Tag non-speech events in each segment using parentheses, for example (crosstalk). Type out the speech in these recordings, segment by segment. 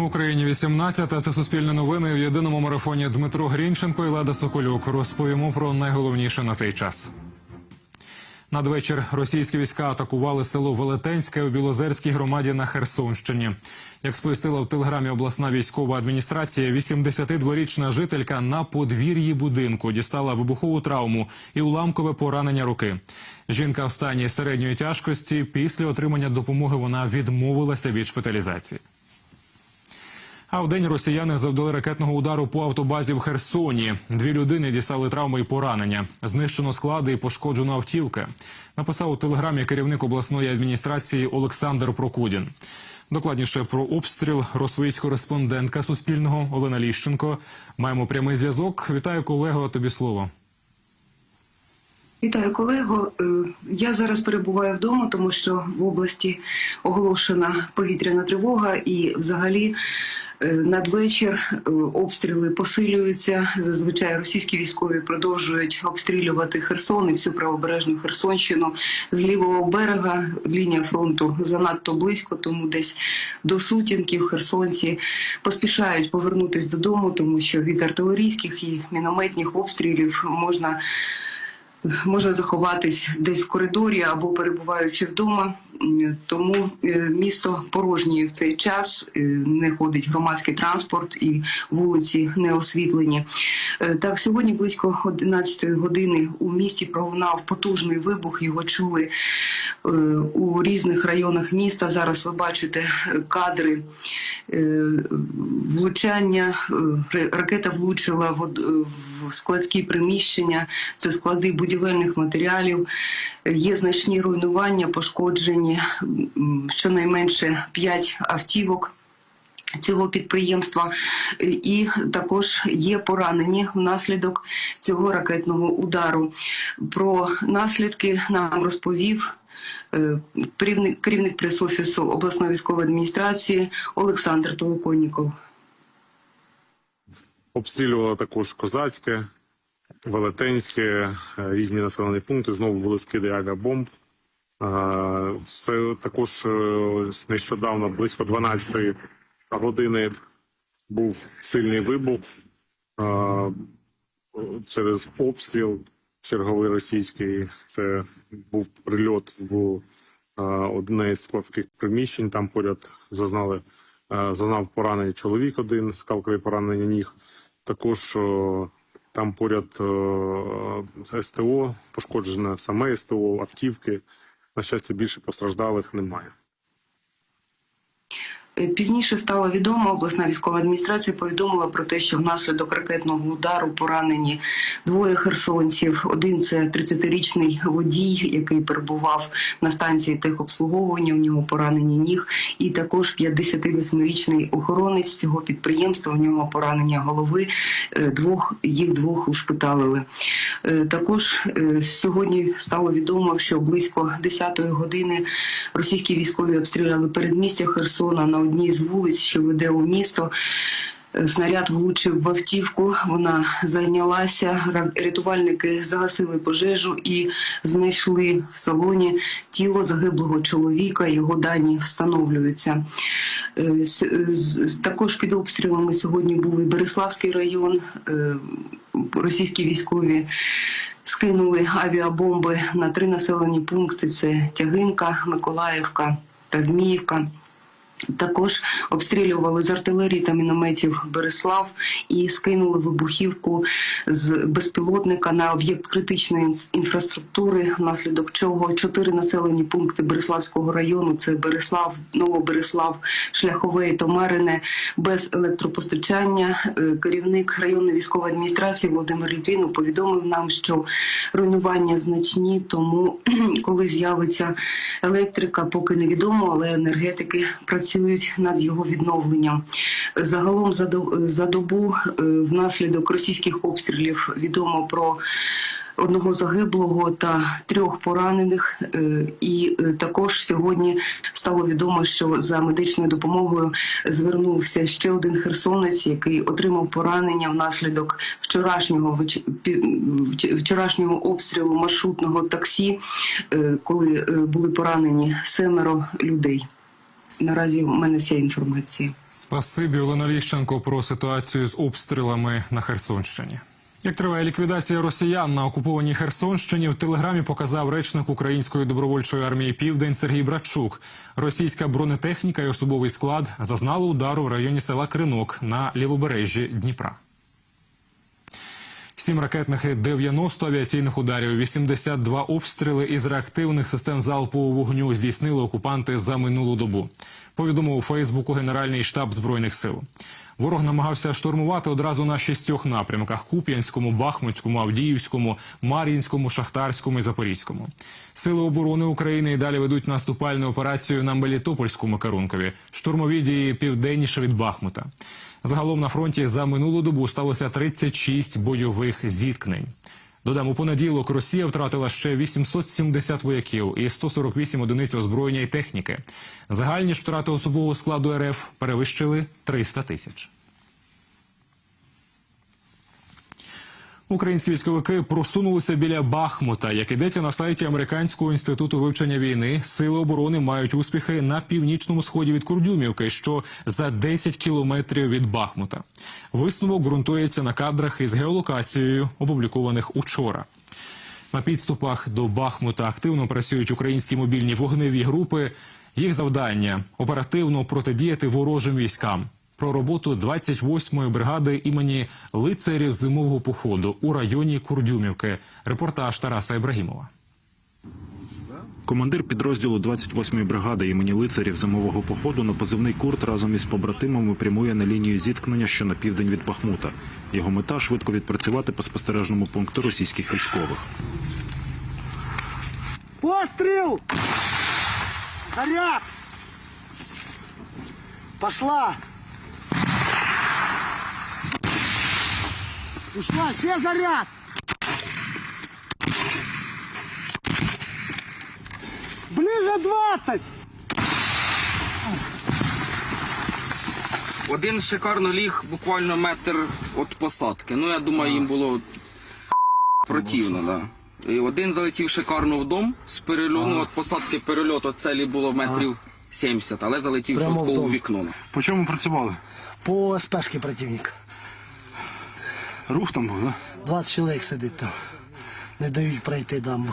В Україні 18, Це суспільне новини. В єдиному марафоні Дмитро Грінченко і Леда Соколюк розповімо про найголовніше на цей час. Надвечір російські війська атакували село Велетенське у Білозерській громаді на Херсонщині. Як сповістила в телеграмі обласна військова адміністрація, 82-річна жителька на подвір'ї будинку дістала вибухову травму і уламкове поранення руки. Жінка в стані середньої тяжкості. Після отримання допомоги вона відмовилася від шпиталізації. А в день росіяни завдали ракетного удару по автобазі в Херсоні. Дві людини дістали травми і поранення. Знищено склади і пошкоджено автівки. Написав у телеграмі керівник обласної адміністрації Олександр Прокудін. Докладніше про обстріл розповість кореспондентка Суспільного Олена Ліщенко. Маємо прямий зв'язок. Вітаю колего. Тобі слово. Вітаю колего. Е, Я зараз перебуваю вдома, тому що в області оголошена повітряна тривога, і взагалі надвечір е, обстріли посилюються. Зазвичай російські військові продовжують обстрілювати Херсон і всю правобережну Херсонщину з лівого берега. Лінія фронту занадто близько, тому десь до сутінків херсонці поспішають повернутись додому, тому що від артилерійських і мінометних обстрілів можна можна заховатись десь в коридорі або перебуваючи вдома. М, Тому е, місто порожнє в цей час, е, не ходить громадський транспорт і вулиці не освітлені. Е, Так, сьогодні близько 11 години у місті пролунав потужний вибух. Його чули е, у різних районах міста. Зараз ви бачите е, кадри е, влучання. Е, Ракета влучила е, в складські приміщення. Це склади будівельних матеріалів. Є значні руйнування, пошкоджені щонайменше 5 автівок. Цього підприємства і також є поранені внаслідок цього ракетного удару. Про наслідки нам розповів е, керівник, прес-офісу обласної військової адміністрації Олександр Толоконніков. Обстрілювало також Козацьке, Велетенське, е, різні населені пункти. Знову були скиди авіабомб. Це також е, нещодавно, близько 12 години, був сильний вибух е, через обстріл черговий російський. Це був прильот в одне з складських приміщень. Там поряд зазнали зазнав поранення чоловік один, скалкові поранення ніг. Також там поряд е, СТО, пошкоджене саме СТО, автівки. На щастя, більше постраждалих немає. Е, Пізніше стало відомо, обласна військова адміністрація повідомила про те, що внаслідок ракетного удару поранені двоє херсонців. Один це 30-річний водій, який перебував на станції техобслуговування. У нього поранені ніг, і також 58-річний охоронець цього підприємства. У нього поранення голови. Е, Двох їх двох ушпиталили. Е, Також сьогодні стало відомо, що близько 10-ї години російські військові обстріляли передмістя Херсона на одній з вулиць, що веде у місто. Снаряд влучив в автівку, вона зайнялася. Рятувальники загасили пожежу і знайшли в салоні тіло загиблого чоловіка. Його дані встановлюються. Е, е, Також під обстрілами сьогодні був і Береславський район. Е, Російські військові скинули авіабомби на три населені пункти: це Тягинка, Миколаївка та Зміївка. Також обстрілювали з артилерії та мінометів Береслав і скинули вибухівку з безпілотника на об'єкт критичної інфраструктури, внаслідок чого чотири населені пункти Береславського району це Береслав, Новобереслав, Шляхове і Томарине без електропостачання. Е, Керівник районної військової адміністрації Володимир Літвінов повідомив нам, що руйнування значні, тому (clears throat) коли з'явиться електрика, поки невідомо, але енергетики працюють над його відновленням. Загалом за до- добу е, внаслідок російських обстрілів відомо про одного загиблого та трьох поранених. Е, І е, також сьогодні стало відомо, що за медичною допомогою звернувся ще один херсонець, який отримав поранення внаслідок вчорашнього вчорашнього обстрілу маршрутного таксі, коли були поранені семеро людей. Наразі в мене вся інформація. Спасибі Олена Ліщенко про ситуацію з обстрілами на Херсонщині. Як триває ліквідація росіян на окупованій Херсонщині, в телеграмі показав речник Української добровольчої армії Південь Сергій Брачук. Російська бронетехніка і особовий склад зазнали удару в районі села Кринок на лівобережжі Дніпра. Сім ракетних і 90 авіаційних ударів, 82 обстріли із реактивних систем залпового вогню здійснили окупанти за минулу добу. Повідомив у Фейсбуку Генеральний штаб збройних сил. Ворог намагався штурмувати одразу на шістьох напрямках: Куп'янському, Бахмутському, Авдіївському, Мар'їнському, Шахтарському і Запорізькому. Сили оборони України і далі ведуть наступальну операцію на Мелітопольському керункові. Штурмові дії південніше від Бахмута. Загалом на фронті за минулу добу сталося 36 бойових зіткнень. Додам, у понеділок Росія втратила ще 870 вояків і 148 одиниць озброєння і техніки. Загальні ж втрати особового складу РФ перевищили 300 тисяч. Українські військовики просунулися біля Бахмута. Як йдеться на сайті Американського інституту вивчення війни, сили оборони мають успіхи на північному сході від Курдюмівки, що за 10 кілометрів від Бахмута. Висновок ґрунтується на кадрах із геолокацією, опублікованих учора. На підступах до Бахмута активно працюють українські мобільні вогневі групи. Їх завдання оперативно протидіяти ворожим військам. Про роботу 28-ї бригади імені лицарів зимового походу у районі Курдюмівки. Репортаж Тараса Ібрагімова. Командир підрозділу 28-ї бригади імені лицарів зимового походу на позивний курт разом із побратимами прямує на лінію зіткнення, що на південь від Бахмута. Його мета швидко відпрацювати по спостережному пункту російських військових. Пострел! Заряд! Пошла! Ушла, ще заряд! Ближе 20! Один шикарно ліг буквально метр від посадки. Ну, я думаю, їм було противно, да. І один залетів шикарно в дом з перельоту, від посадки перельоту целі було метрів 70, але залетів Прямо в швидко у дом. вікно. По чому працювали? По спешки противник. Рух там був, да? 20 чоловік сидить там. Не дають пройти дамбу.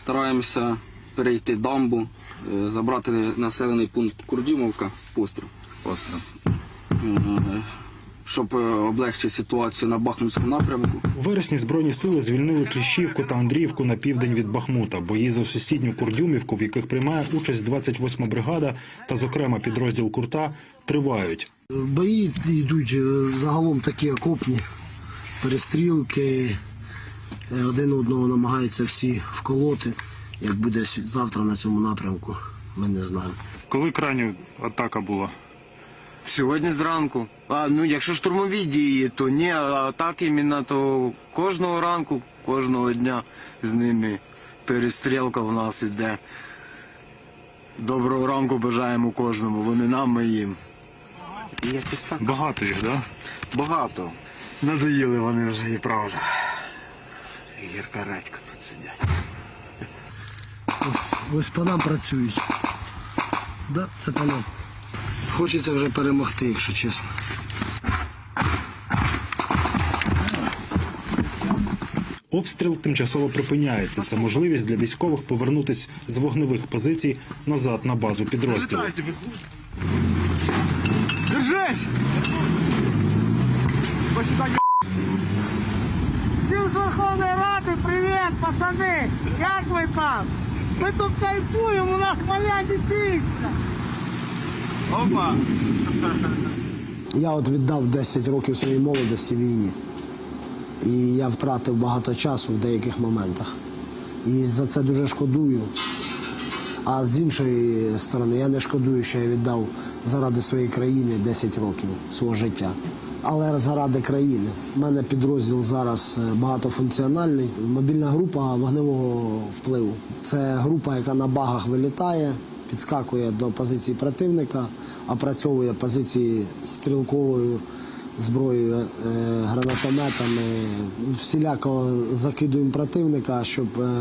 Стараємося перейти дамбу, е, забрати населений пункт Курдюмовка, постріл. Постріл. Е, Щоб е, облегчити ситуацію на Бахмутському напрямку. У вересні збройні сили звільнили Кліщівку та Андріївку на південь від Бахмута. Бої за сусідню Курдюмівку, в яких приймає участь 28-ма бригада та, зокрема, підрозділ Курта, тривають. Бої йдуть загалом такі окопні, перестрілки. Е, Один одного намагаються всі вколоти. Як буде завтра на цьому напрямку, ми не знаємо. Коли крайня атака була? Сьогодні зранку. А ну якщо штурмові дії, то ні, а так іменно то кожного ранку, кожного дня з ними перестрілка в нас іде. Доброго ранку бажаємо кожному. Вони нам, ми їм. І якось так Багато їх, да? багато. Надоїли вони вже і правда. Гірка Редька тут сидять. Ось, ось по нам працюють. Да, це по нам. Хочеться вже перемогти, якщо чесно. Обстріл тимчасово припиняється. Це можливість для військових повернутись з вогневих позицій назад на базу підрозділу. Держись! Пацани! Як ви там? Ми тут кайфуємо, у нас маля піца! Опа! Я от віддав 10 років своєї молодості війні. І я втратив багато часу в деяких моментах. І за це дуже шкодую. А з іншої сторони, я не шкодую, що я віддав заради своєї країни 10 років свого життя. Але заради країни. У мене підрозділ зараз е, багатофункціональний. Мобільна група вогневого впливу. Це група, яка на багах вилітає, підскакує до позиції противника, опрацьовує позиції стрілковою зброєю, е, гранатометами. Всіляко закидуємо противника, щоб е,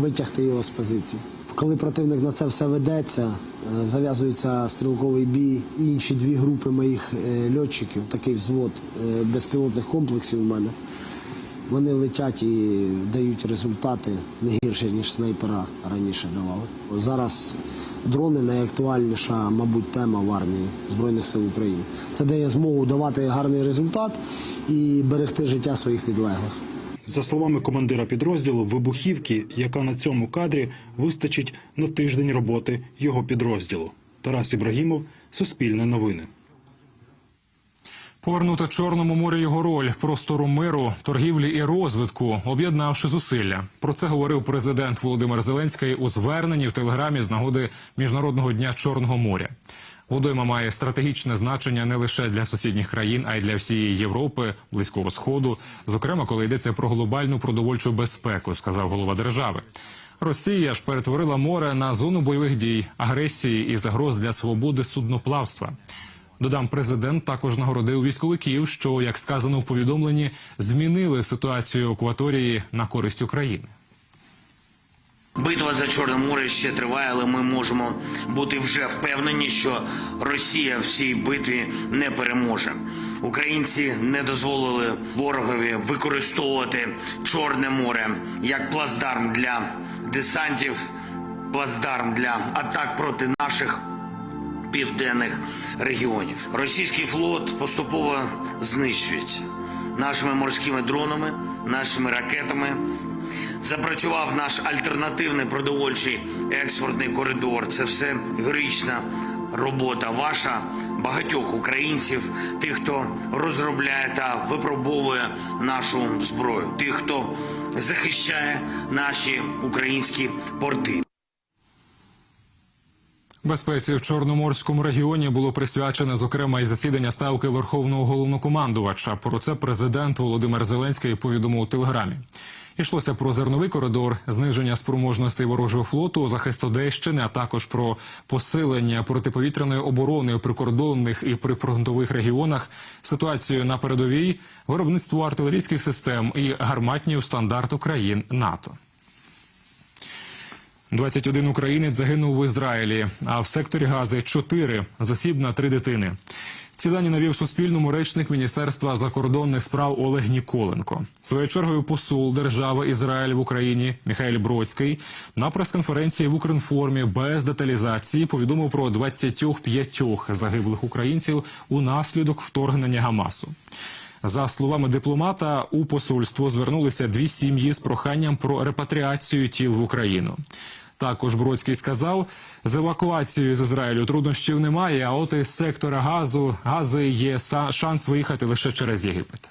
витягти його з позиції. Коли противник на це все ведеться, е, зав'язується стрілковий бій, і інші дві групи моїх е, льотчиків, такий взвод е, безпілотних комплексів у мене. Вони летять і дають результати не гірше, ніж снайпера раніше давали. Зараз дрони найактуальніша, мабуть, тема в армії Збройних сил України. Це дає змогу давати гарний результат і берегти життя своїх підлеглих. За словами командира підрозділу, вибухівки, яка на цьому кадрі вистачить на тиждень роботи його підрозділу. Тарас Ібрагімов, Суспільне новини. Повернути Чорному морю його роль простору миру, торгівлі і розвитку, об'єднавши зусилля. Про це говорив президент Володимир Зеленський у зверненні в телеграмі з нагоди міжнародного дня Чорного моря. Водойма має стратегічне значення не лише для сусідніх країн, а й для всієї Європи, близького сходу, зокрема, коли йдеться про глобальну продовольчу безпеку, сказав голова держави. Росія ж перетворила море на зону бойових дій, агресії і загроз для свободи судноплавства. Додам, президент також нагородив військовиків, що, як сказано в повідомленні, змінили ситуацію в акваторії на користь України. Битва за Чорне море ще триває, але ми можемо бути вже впевнені, що Росія в цій битві не переможе. Українці не дозволили ворогові використовувати Чорне море як плацдарм для десантів, плацдарм для атак проти наших південних регіонів. Російський флот поступово знищується нашими морськими дронами, нашими ракетами. Запрацював наш альтернативний продовольчий експортний коридор. Це все героїчна робота ваша, багатьох українців, тих, хто розробляє та випробовує нашу зброю, тих, хто захищає наші українські порти. Безпеці в Чорноморському регіоні було присвячене зокрема і засідання ставки Верховного головнокомандувача. Про це президент Володимир Зеленський повідомив у телеграмі. Йшлося про зерновий коридор, зниження спроможностей ворожого флоту, захист Одещини, а також про посилення протиповітряної оборони у прикордонних і прифронтових регіонах, ситуацію на передовій, виробництво артилерійських систем і гарматнів стандарту країн НАТО. 21 українець загинув в Ізраїлі, а в секторі Гази 4 з осіб на 3 дитини. Ці дані навів Суспільному речник Міністерства закордонних справ Олег Ніколенко. Своєю чергою посол держави Ізраїль в Україні Михайль Бродський на прес-конференції в Укрінформі без деталізації повідомив про 25 загиблих українців унаслідок вторгнення Гамасу. За словами дипломата, у посольство звернулися дві сім'ї з проханням про репатріацію тіл в Україну. Також Бродський сказав, з евакуацією з Ізраїлю труднощів немає, а от із сектора газу гази є са- шанс виїхати лише через Єгипет.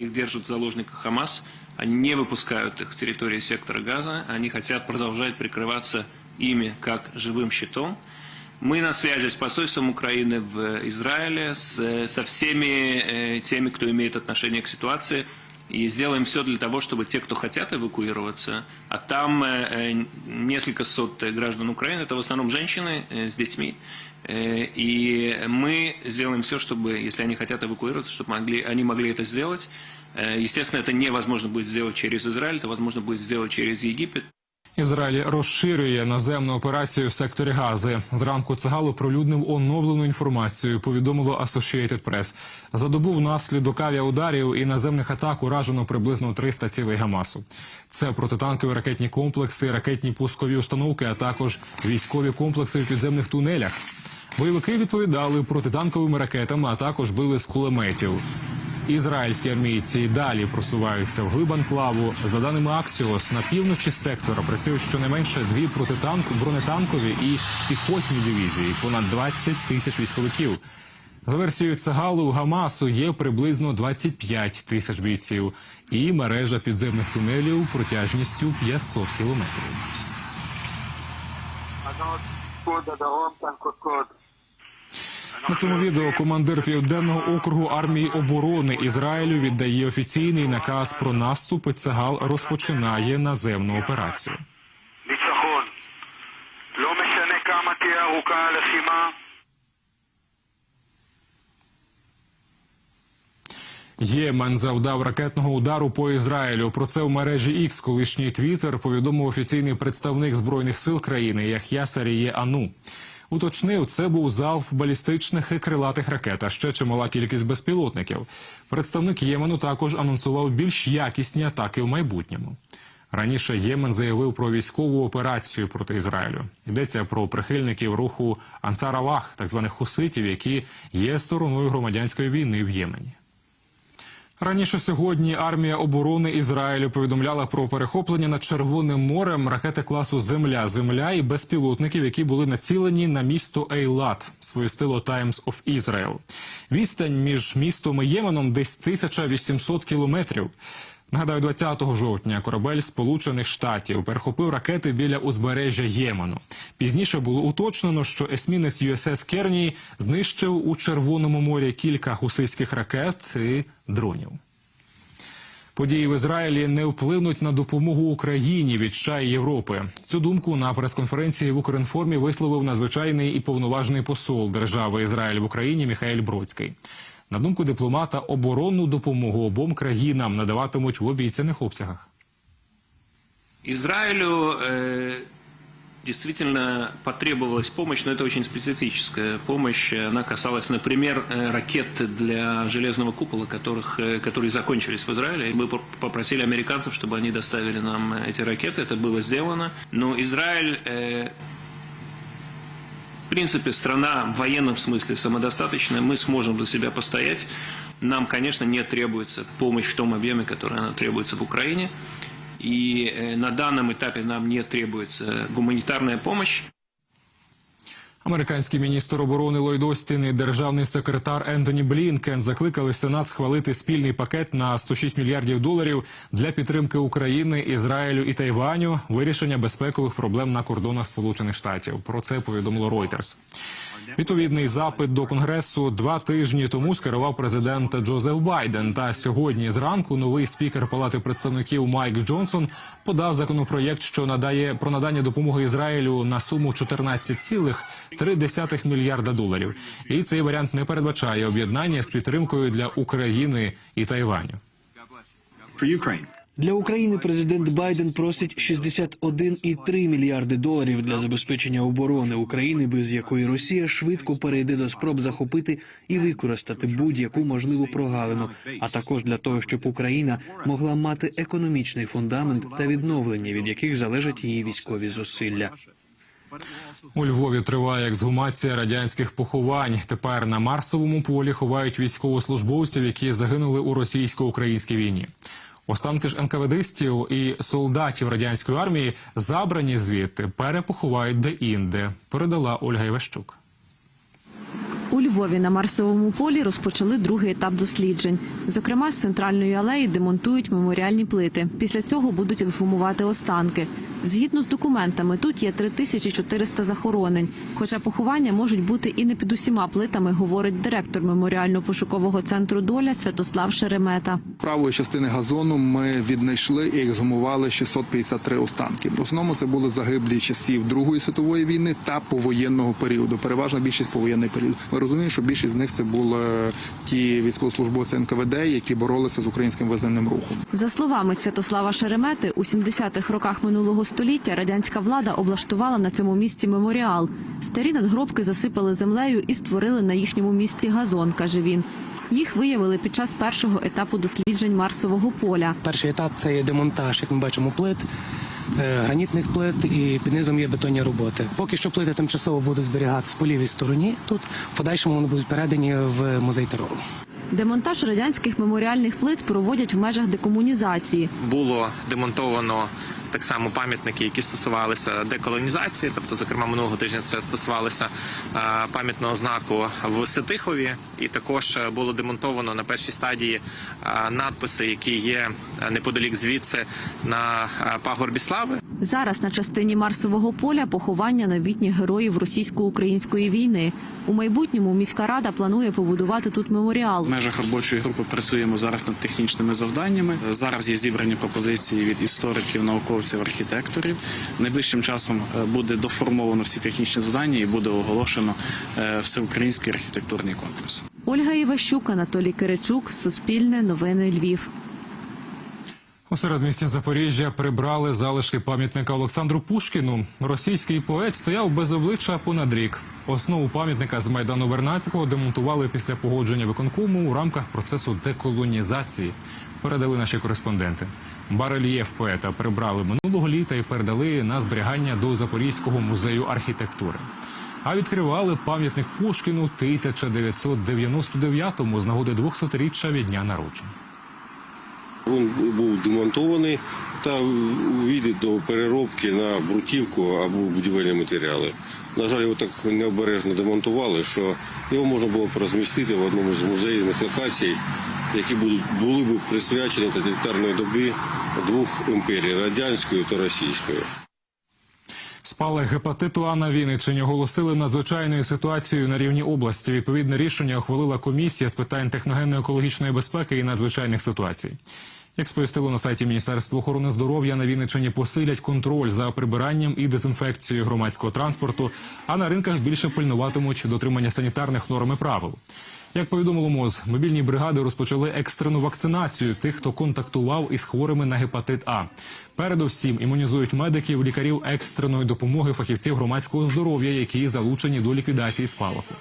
Их держат в заложниках Хамас. Они не выпускают их с территории сектора Газа. Они хотят продолжать прикрываться ими как живым щитом. Мы на связи с посольством Украины в Израиле, с- со всеми э, теми, кто имеет отношение к ситуации, и сделаем все для того, чтобы те, кто хотят эвакуироваться, а там э, э, несколько сот э, граждан Украины, это в основном женщины э, с детьми, Э, И мы сделаем все, чтобы, если они хотят эвакуироваться, чтобы могли, они могли это сделать. Э, Естественно, это невозможно будет сделать через Израиль, это возможно будет сделать через Египет. Ізраїль розширює наземну операцію в секторі Гази. Зранку Цагал оприлюднив оновлену інформацію. Повідомило Associated Press. За добу внаслідок авіаударів і наземних атак уражено приблизно 300 цілей Гамасу. Це протитанкові ракетні комплекси, ракетні пускові установки, а також військові комплекси в підземних тунелях. Бойовики відповідали протитанковими ракетами, а також били з кулеметів. Ізраїльські армійці далі просуваються в глиб анклаву. За даними Аксіос, на півночі сектора працюють щонайменше дві протитанк, бронетанкові і піхотні дивізії, понад 20 тисяч військовиків. За версією Цагалу, Гамасу є приблизно 25 тисяч бійців і мережа підземних тунелів протяжністю 500 кілометрів. На цьому відео командир південного округу армії оборони Ізраїлю віддає офіційний наказ про наступ. і цегал розпочинає наземну операцію. Ємен завдав ракетного удару по Ізраїлю. Про це в мережі X, колишній твіттер повідомив офіційний представник збройних сил країни Ях'я Саріє Ану. Уточнив, це був залп балістичних і крилатих ракет, а ще чимала кількість безпілотників. Представник Ємену також анонсував більш якісні атаки в майбутньому. Раніше Ємен заявив про військову операцію проти Ізраїлю. Йдеться про прихильників руху Ансар Аллах, так званих хуситів, які є стороною громадянської війни в Ємені. Раніше сьогодні армія оборони Ізраїлю повідомляла про перехоплення над Червоним морем ракети класу Земля, Земля і безпілотників, які були націлені на місто Ейлат, сповістило Times of Israel. Відстань між містом і Єменом десь 1800 кілометрів. Нагадаю, 20 жовтня корабель Сполучених Штатів перехопив ракети біля узбережжя Ємену. Пізніше було уточнено, що есмінець USS Керні знищив у Червоному морі кілька гусейських ракет і дронів. Події в Ізраїлі не вплинуть на допомогу Україні від США і Європи. Цю думку на прес-конференції в Укрінформі висловив надзвичайний і повноважний посол держави Ізраїль в Україні Міхаель Бродський. На думку дипломата, оборонну допомогу обом країнам надаватимуть в обіцяних обсягах. Израилю э, действительно потребовалась помощь, но это очень специфическая помощь. Она касалась, например, э, ракет для железного купола, которых, э, которые закончились в Израиле. И Мы поп- попросили американцев, чтобы они доставили нам эти ракеты. Это было сделано. Но Израиль э, в принципе, страна в военном смысле самодостаточная, мы сможем за себя постоять. Нам, конечно, не требуется помощь в том объеме, который она требуется в Украине. И э, на данном этапе нам не требуется гуманитарная помощь. Американський міністр оборони Ллойд Остін і державний секретар Ентоні Блінкен закликали Сенат схвалити спільний пакет на 106 мільярдів доларів для підтримки України, Ізраїлю і Тайваню, вирішення безпекових проблем на кордонах Сполучених Штатів. Про це повідомило Reuters. Відповідний запит до конгресу два тижні тому скерував президент Джозеф Байден. Та сьогодні зранку новий спікер Палати представників Майк Джонсон подав законопроєкт, що надає про надання допомоги Ізраїлю на суму 14,3 мільярда доларів. І цей варіант не передбачає об'єднання з підтримкою для України і Тайваню. Для України президент Байден просить 61,3 мільярди доларів для забезпечення оборони України, без якої Росія швидко перейде до спроб захопити і використати будь-яку можливу прогалину, а також для того, щоб Україна могла мати економічний фундамент та відновлення, від яких залежать її військові зусилля. У Львові триває ексгумація радянських поховань. Тепер на Марсовому полі ховають військовослужбовців, які загинули у російсько-українській війні. Останки ж НКВДистів і солдатів радянської армії забрані звідти перепоховають де-інде. Передала Ольга Іващук. У Львові на Марсовому полі розпочали другий етап досліджень. Зокрема, з центральної алеї демонтують меморіальні плити. Після цього будуть ексгумувати останки. Згідно з документами, тут є 3400 захоронень. Хоча поховання можуть бути і не під усіма плитами, говорить директор меморіально-пошукового центру Доля Святослав Шеремета. правої частини газону ми віднайшли і ексгумували 653 останки. В основному це були загиблі часів Другої світової війни та повоєнного періоду. Переважна більшість повоєнний період. Ми розуміємо, що більшість з них це були ті військовослужбовці НКВД, які боролися з українським визнаним рухом. За словами Святослава Шеремети, у 70-х роках минулого століття радянська влада облаштувала на цьому місці меморіал. Старі надгробки засипали землею і створили на їхньому місці газон, каже він. Їх виявили під час першого етапу досліджень Марсового поля. Перший етап це є демонтаж, як ми бачимо, плит, е, гранітних плит і під низом є бетонні роботи. Поки що плити тимчасово будуть зберігатися по лівій стороні. Тут в подальшому вони будуть передані в музей терору. Демонтаж радянських меморіальних плит проводять в межах декомунізації. було демонтовано так само пам'ятники, які стосувалися деколонізації. Тобто, зокрема, минулого тижня це стосувалося е, пам'ятного знаку в Ситихові, і також е, було демонтовано на першій стадії е, надписи, які є неподалік звідси на пагорбі слави. Зараз на частині Марсового поля поховання новітніх героїв російсько-української війни. У майбутньому міська рада планує побудувати тут меморіал. В межах робочої групи працюємо зараз над технічними завданнями. Зараз є зібрані пропозиції від істориків, науковців, архітекторів. Найближчим часом е, буде доформовано всі технічні завдання і буде оголошено е, всеукраїнський архітектурний конкурс. Ольга Іващук, Анатолій Киричук, Суспільне, Новини Львів. У середмісті Запоріжжя прибрали залишки пам'ятника Олександру Пушкіну. Російський поет стояв без обличчя понад рік. Основу пам'ятника з майдану Вернацького демонтували після погодження виконкому у рамках процесу деколонізації. Передали наші кореспонденти. Барельєф поета прибрали минулого літа і передали на зберігання до Запорізького музею архітектури. А відкривали пам'ятник Пушкіну 1999-му з нагоди 200-річчя від дня народження. Він був демонтований та увійде до переробки на брутівку або будівельні матеріали. На жаль, його так необережно демонтували, що його можна було б розмістити в одному з музейних локацій, які були б присвячені тоталітарної доби двох імперій радянської та російської. Спалах гепатиту А на Вінниччині оголосили надзвичайною ситуацією на рівні області. Відповідне рішення ухвалила комісія з питань техногенно-екологічної безпеки і надзвичайних ситуацій. Як сповістило на сайті Міністерства охорони здоров'я, на Вінниччині посилять контроль за прибиранням і дезінфекцією громадського транспорту, а на ринках більше пильнуватимуть дотримання санітарних норм і правил. Як повідомило МОЗ, мобільні бригади розпочали екстрену вакцинацію тих, хто контактував із хворими на гепатит А. Передусім імунізують медиків, лікарів екстреної допомоги, фахівців громадського здоров'я, які залучені до ліквідації спалаху.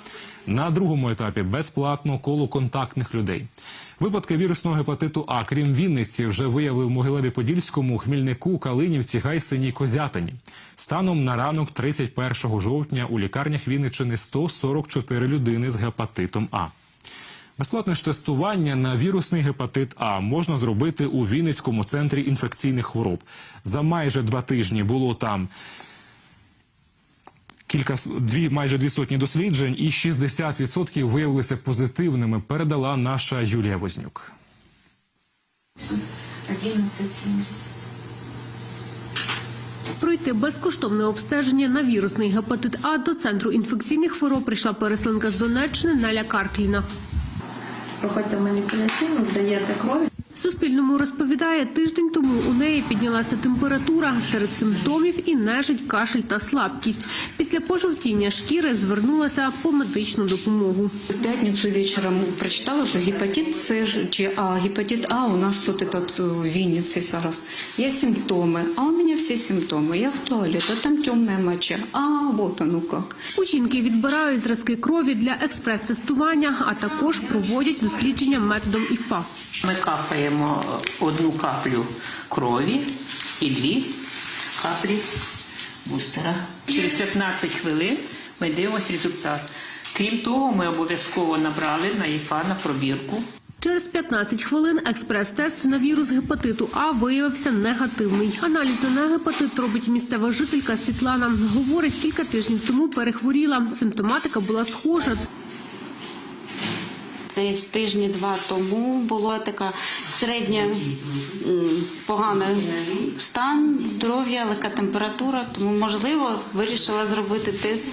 На другому етапі безплатно коло контактних людей. Випадки вірусного гепатиту А, крім Вінниці, вже виявили в Могилеві-Подільському, Хмільнику, Калинівці, Гайсині, Козятині. Станом на ранок 31 жовтня у лікарнях Вінниччини 144 людини з гепатитом А. Безплатне ж тестування на вірусний гепатит А можна зробити у Вінницькому центрі інфекційних хвороб. За майже два тижні було там кілька дві майже дві сотні досліджень, і 60% виявилися позитивними. Передала наша Юлія Вознюк. 11,70. Пройти безкоштовне обстеження на вірусний гепатит А до центру інфекційних хвороб прийшла переселенка з Донеччини Наля Каркліна. Проходьте маніпуляційно, здаєте крові. Суспільному розповідає, тиждень тому у неї піднялася температура серед симптомів і нежить, кашель та слабкість. Після пожовтіння шкіри звернулася по медичну допомогу. В пятницу вечером прочитала, что гепатит С ж- чи А, гепатит А у нас вот этот э, в Виннице зараз. Есть симптомы, а у меня все симптомы. Я в туалет, а там темная моча. А, вот оно как. У жінки відбирають зразки крові для експрес-тестування, а також проводять дослідження методом ІФА. Ми капаємо одну каплю крові і дві каплі бустера. Через 15 хвилин ми дивимося результат. Крім того, ми обов'язково набрали на ІФА на пробірку. Через 15 хвилин експрес-тест на вірус гепатиту А виявився негативний. Аналізи на гепатит робить місцева жителька Світлана. Говорить, кілька тижнів тому перехворіла. Симптоматика була схожа. Десь тижні два тому була така середня поганий стан здоров'я, легка температура, тому можливо вирішила зробити тест,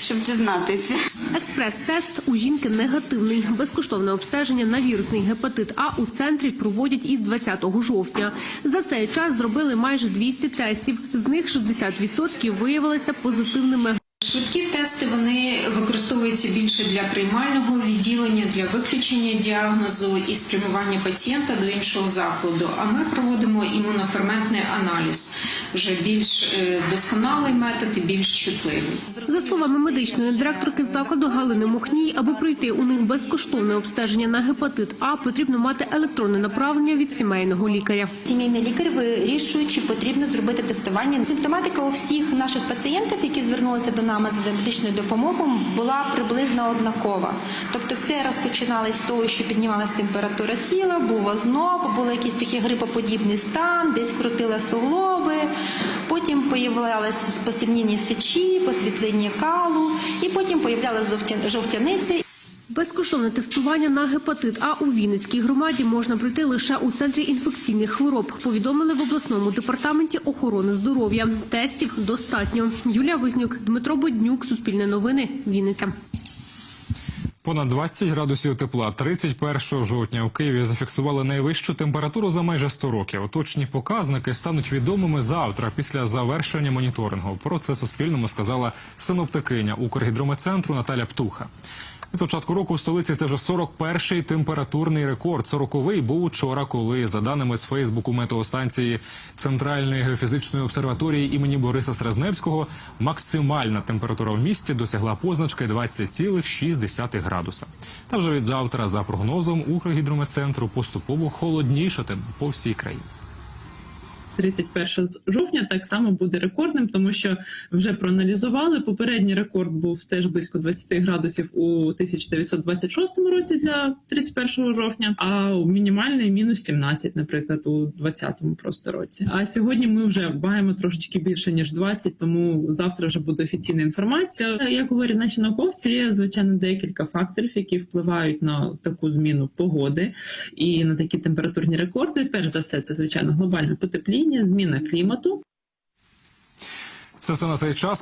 щоб дізнатися. Експрес-тест у жінки негативний. Безкоштовне обстеження на вірусний гепатит А у центрі проводять із 20 жовтня. За цей час зробили майже 200 тестів. З них 60% виявилися позитивними. Швидкі тести вони використовуються більше для приймального відділення, для виключення діагнозу і спрямування пацієнта до іншого закладу. А ми проводимо імуноферментний аналіз, вже більш е, досконалий метод і більш чутливий. За словами медичної директорки закладу Галини Мохній, аби пройти у них безкоштовне обстеження на гепатит А, потрібно мати електронне направлення від сімейного лікаря. Сімейний лікар вирішує, чи потрібно зробити тестування. Симптоматика у всіх наших пацієнтів, які звернулися до нас за медичною допомогою, була приблизно однакова. Тобто, все розпочиналось з того, що піднімалася температура тіла, був озноб, був якийсь такий грипоподібний стан, десь крутили суглоби, потім появлялися спосібніння сечі, посвітлення калу, і потім появлялася жовтяниці. Безкоштовне тестування на гепатит А у Вінницькій громаді можна пройти лише у центрі інфекційних хвороб. Повідомили в обласному департаменті охорони здоров'я. Тестів достатньо. Юлія Вознюк, Дмитро Боднюк, Суспільне новини, Вінниця. Понад 20 градусів тепла 31 жовтня у Києві зафіксували найвищу температуру за майже 100 років. Точні показники стануть відомими завтра після завершення моніторингу. Про це Суспільному сказала синоптикиня Укргідрометцентру Наталя Птуха. Від початку року в столиці це вже 41-й температурний рекорд. 40-й був учора, коли, за даними з Фейсбуку метеостанції Центральної геофізичної обсерваторії імені Бориса Срезневського, максимальна температура в місті досягла позначки 20,6 градуса. Та вже від завтра, за прогнозом Укргідрометцентру, поступово холоднішатиме по всій країні. 31 жовтня так само буде рекордним, тому що вже проаналізували. Попередній рекорд був теж близько 20 градусів у 1926 році для 31 жовтня, а мінімальний мінус 17, наприклад, у 20-му просто році. А сьогодні ми вже маємо трошечки більше ніж 20, тому завтра вже буде офіційна інформація. Як говорять наші науковці, є звичайно декілька факторів, які впливають на таку зміну погоди і на такі температурні рекорди. Перш за все, це звичайно глобальне потепління, зміна клімату. Це все на цей час.